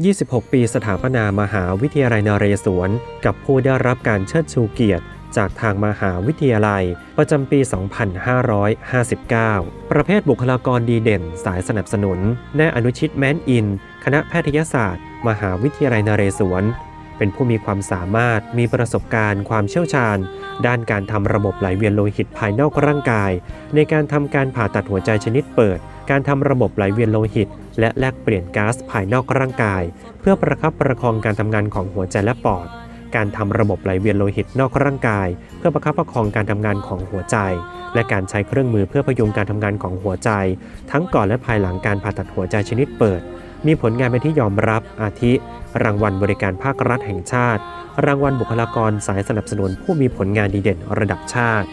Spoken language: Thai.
26 ปีสถาปนามหาวิทยาลัยนเรศวร กับผู้ได้รับการเชิดชูเกียรติ จากทางมหาวิทยาลัย ประจำปี 2559 ประเภทบุคลากรดีเด่น สายสนับสนุนแน่อนุชิตแมนอิน คณะแพทยศาสตร์ มหาวิทยาลัยนเรศวร เป็นผู้มีความสามารถมีประสบการณ์ ความเชี่ยวชาญ ด้านการทำระบบไหลเวียนโลหิตภายนอกร่างกาย ในการทำการผ่าตัดหัวใจชนิดเปิด การทำระบบไหลเวียนโลหิต และแลกเปลี่ยนก๊าซภายนอกร่างกาย เพื่อประคับประคองการทำงานของหัวใจและปอด การทำระบบไหลเวียนโลหิตนอกร่างกาย เพื่อประคับประคองการทำงานของหัวใจ และการใช้เครื่องมือเพื่อพยุงการทำงานของหัวใจ ทั้งก่อนและภายหลังการผ่าตัดหัวใจชนิดเปิด มีผลงานเป็นที่ยอมรับอาทิ รางวัลบริการภาครัฐแห่งชาติ รางวัลบุคลากรสายสนับสนุนผู้มีผลงานดีเด่นระดับชาติ